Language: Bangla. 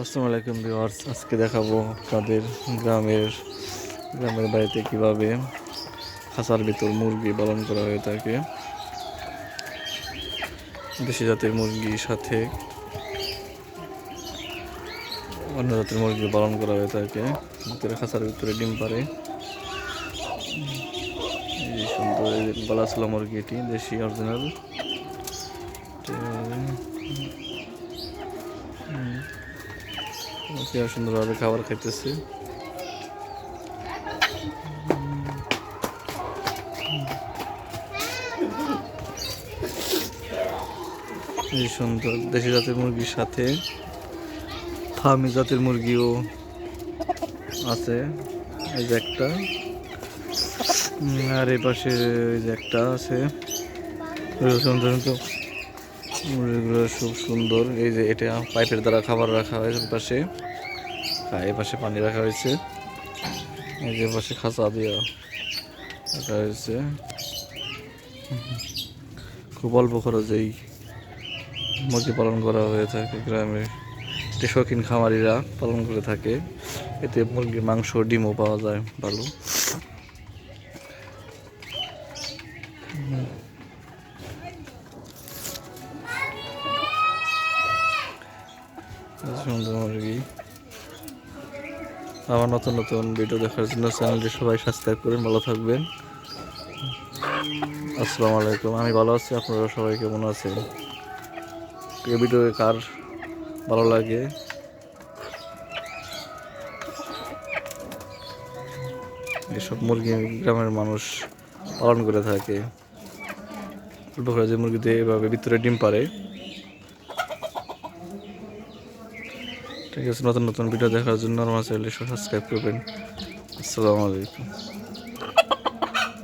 আসসালামু আলাইকুম ভিউয়ার্স, আজকে দেখাবো আপনাদের গ্রামের গ্রামের বাড়িতে কীভাবে খাঁচার ভিতর মুরগি পালন করা হয়ে থাকে। দেশি জাতের মুরগির সাথে অন্য জাতের মুরগি পালন করা হয়ে থাকে। ভিতরে খাঁচার ভিতরে ডিম পারে সুন্দর বালাসলা মুরগি এটি, দেশি অরিজিনাল ওকে সুন্দরভাবে খাবার খাইতেছে। এই সুন্দর দেশি জাতের মুরগির সাথে ফার্মি জাতের মুরগিও আছে, এই যে একটা। আর এই পাশে এই যে একটা আছে। সুন্দর মুরগিগুলো খুব সুন্দর। এই যে এটা পাইপের দ্বারা খাবার রাখা হয়েছে পাশে এই পাশে পানি রাখা হয়েছে। এই যে পাশে খাঁচা দিয়ে রাখা হয়েছে। খুব অল্প খরচেই মুরগি পালন করা হয়ে থাকে গ্রামে। এটি শৌখিন খামারিরা পালন করে থাকে। এতে মুরগির মাংস, ডিমও পাওয়া যায় ভালো। সুন্দর মুরগি আমার নতুন নতুন ভিডিও দেখার জন্য চ্যানেলটি সবাই সাবস্ক্রাইব করুন ভালো থাকবেন। আসসালামু আলাইকুম। আমি ভালো আছি, আপনারা সবাই কেমন আছেন? এই ভিডিও কার ভালো লাগে? এসব মুরগি গ্রামের মানুষ পালন করে থাকে। অল্প করে যে মুরগিতে এভাবে ভিতরে ডিম পারে ঠিক আছে নতুন নতুন ভিডিও দেখার জন্য আমার চ্যানেলটি সাবস্ক্রাইব করবেন। আসসালামু আলাইকুম।